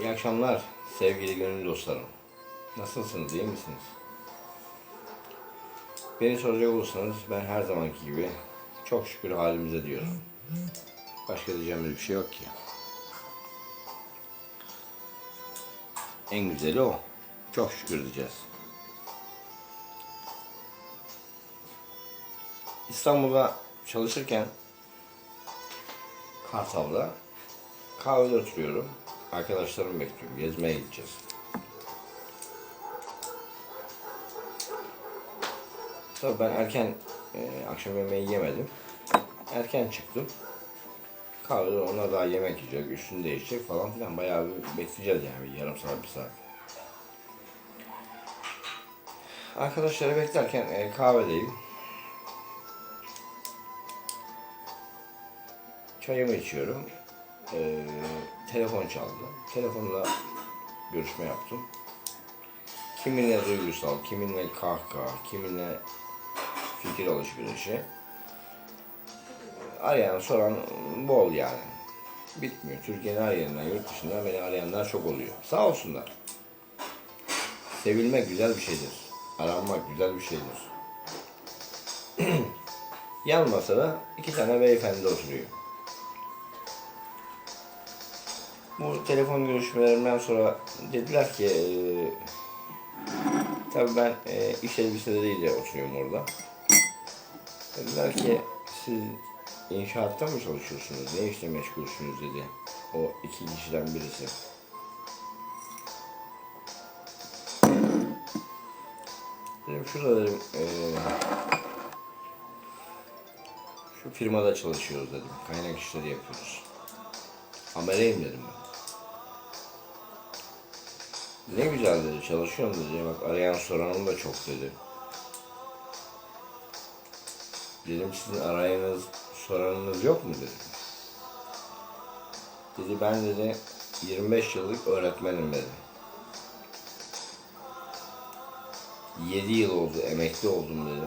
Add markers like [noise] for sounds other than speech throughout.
İyi akşamlar sevgili gönül dostlarım. Nasılsınız, iyi misiniz? Beni soracak olursanız ben her zamanki gibi çok şükür halimize diyorum. Başka diyeceğimiz bir şey yok ki. En güzeli o. Çok şükür diyeceğiz. İstanbul'da çalışırken Kartal'da kahvede oturuyorum. Arkadaşlarımı bekliyorum. Gezmeye gideceğiz. Tabii ben erken e, akşam yemeği yemedim. Erken çıktım. Kahvede onlar daha yemek yiyecek, üstünü değişecek falan filan. Bayağı bir bekleyeceğiz yani bir yarım saat, bir saat. Arkadaşları beklerken e, kahvedeyim. Çayımı içiyorum. Ee, telefon çaldı. Telefonla görüşme yaptım. Kiminle duygusal, kiminle kahkaha, kiminle fikir alışverişi. Arayan, soran bol yani. Bitmiyor. Türkiye'nin her yerinden, yurt dışından beni arayanlar çok oluyor. Sağ olsunlar. Sevilmek güzel bir şeydir. Aranmak güzel bir şeydir. [clears throat] Yan masada iki tane beyefendi oturuyor. Bu telefon görüşmelerinden sonra dediler ki eee tabii ben eee iş elbiseleriyle oturuyorum orada. Dediler ki siz inşaatta mı çalışıyorsunuz? Ne işle meşgulsünüz dedi. O iki kişiden birisi. Dedim şurada dedim eee, şu firmada çalışıyoruz dedim. Kaynak işleri yapıyoruz. Ameleyim dedim ben. Ne güzel dedi, çalışıyorum dedi. Bak arayan soranım da çok dedi. Dedim sizin arayanız, soranınız yok mu dedim. Dedi ben dedi 25 yıllık öğretmenim dedi. 7 yıl oldu, emekli oldum dedi.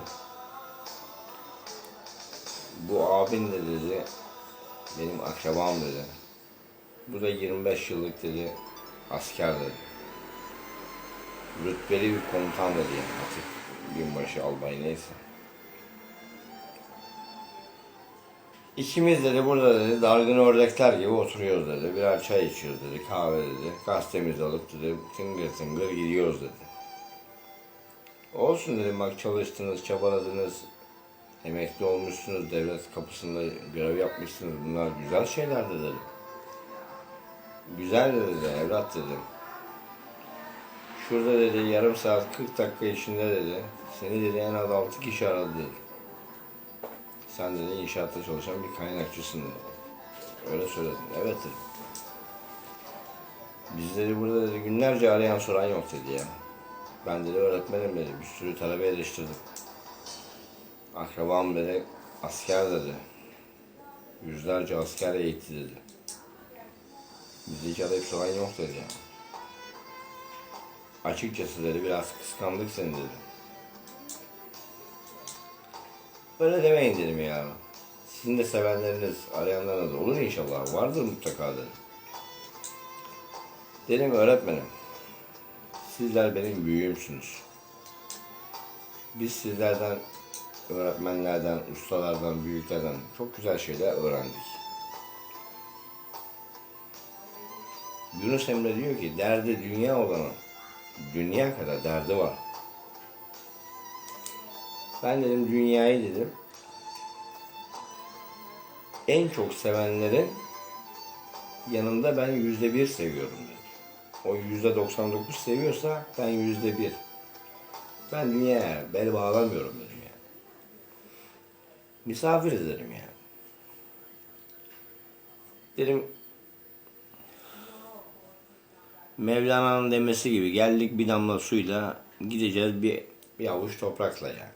Bu abin de dedi, benim akrabam dedi. Bu da 25 yıllık dedi, asker dedi rütbeli bir komutan da diyeyim artık binbaşı albay neyse. İkimiz dedi burada dedi dargın ördekler gibi oturuyoruz dedi. Birer çay içiyoruz dedi. Kahve dedi. Gazetemizi alıp dedi tıngır tıngır gidiyoruz dedi. Olsun dedim bak çalıştınız, çabaladınız. Emekli olmuşsunuz, devlet kapısında görev yapmışsınız. Bunlar güzel şeyler de dedim. Güzel dedi evlat dedim. Şurada dedi yarım saat 40 dakika içinde dedi. Seni dedi en az 6 kişi aradı dedi. Sen dedi inşaatta çalışan bir kaynakçısın dedi. Öyle söyledim. Evet dedim. Biz dedi burada dedi günlerce arayan soran yok dedi ya. Ben dedi öğretmenim dedi. Bir sürü talebe eleştirdim. Akrabam dedi asker dedi. Yüzlerce asker eğitti dedi. Hiç arayıp soran yok dedi ya. Açıkçası dedi biraz kıskandık seni dedi. Böyle demeyin dedim ya. Sizin de sevenleriniz, arayanlarınız olur inşallah. Vardır mutlaka dedim. Dedim öğretmenim. Sizler benim büyüğümsünüz. Biz sizlerden, öğretmenlerden, ustalardan, büyüklerden çok güzel şeyler öğrendik. Yunus Emre diyor ki derdi dünya olanın dünya kadar derdi var. Ben dedim dünyayı dedim en çok sevenlerin yanında ben yüzde bir seviyorum dedim. O yüzde 99 seviyorsa ben yüzde bir. Ben dünyaya bel bağlamıyorum dedim ya. Misafir ederim ya. Dedim Mevlana'nın demesi gibi geldik bir damla suyla gideceğiz bir, bir avuç toprakla yani.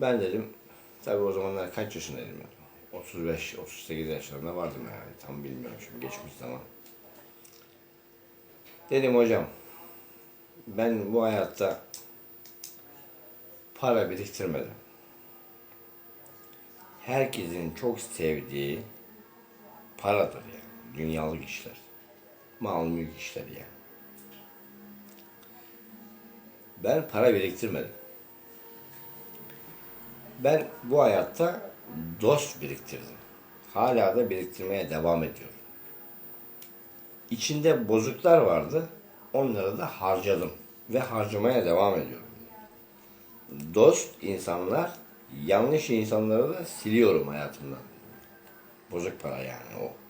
Ben dedim tabi o zamanlar kaç yaşındaydım ben? 35 38 yaşlarında vardım yani tam bilmiyorum şimdi geçmiş zaman. Dedim hocam ben bu hayatta para biriktirmedim. Herkesin çok sevdiği paradır yani. Dünyalık işler. Mal mülk işleri yani. Ben para biriktirmedim. Ben bu hayatta dost biriktirdim. Hala da biriktirmeye devam ediyorum. İçinde bozuklar vardı. Onları da harcadım ve harcamaya devam ediyorum. Dost insanlar, yanlış insanları da siliyorum hayatımdan. Bozuk para yani o.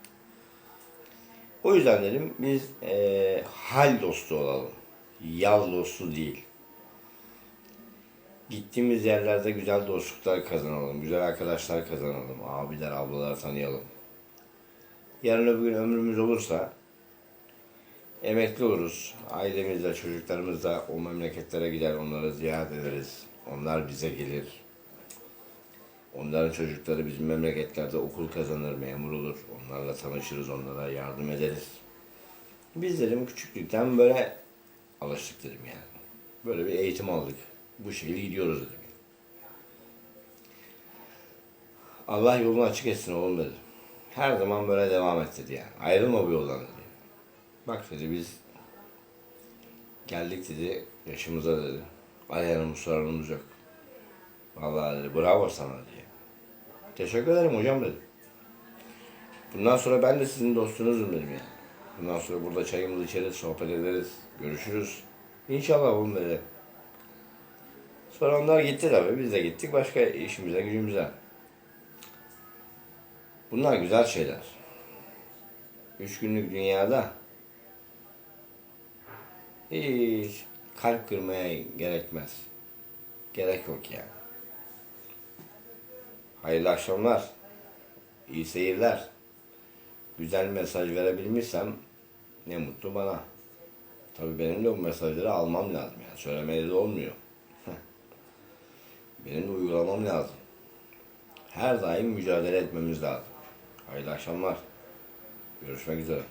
O yüzden dedim biz eee, hal dostu olalım. Yal dostu değil. Gittiğimiz yerlerde güzel dostluklar kazanalım, güzel arkadaşlar kazanalım, abiler, ablalar tanıyalım. Yarın öbür gün ömrümüz olursa emekli oluruz. Ailemizle, çocuklarımızla o memleketlere gider, onları ziyaret ederiz. Onlar bize gelir. Onların çocukları bizim memleketlerde okul kazanır, memur olur. Onlarla tanışırız, onlara yardım ederiz. Biz dedim küçüklükten böyle alıştık dedim yani. Böyle bir eğitim aldık. Bu şekilde gidiyoruz dedim. Allah yolunu açık etsin oğlum dedi. Her zaman böyle devam et dedi yani. Ayrılma bu yoldan dedi. Bak dedi biz geldik dedi yaşımıza dedi. Ayağımız sorunumuz yok. Vallahi dedi bravo sana diye. Teşekkür ederim hocam dedim. Bundan sonra ben de sizin dostunuzum dedim yani. Bundan sonra burada çayımızı içeriz, sohbet ederiz, görüşürüz. İnşallah oğlum dedi. Sonra onlar gitti tabii. Biz de gittik başka işimize, gücümüze. Bunlar güzel şeyler. Üç günlük dünyada hiç kalp kırmaya gerekmez. Gerek yok yani. Hayırlı akşamlar. İyi seyirler. Güzel mesaj verebilmişsem ne mutlu bana. Tabii benim de bu mesajları almam lazım yani. Söylemeli de olmuyor. Benim de uygulamam lazım. Her daim mücadele etmemiz lazım. Hayırlı akşamlar. Görüşmek üzere.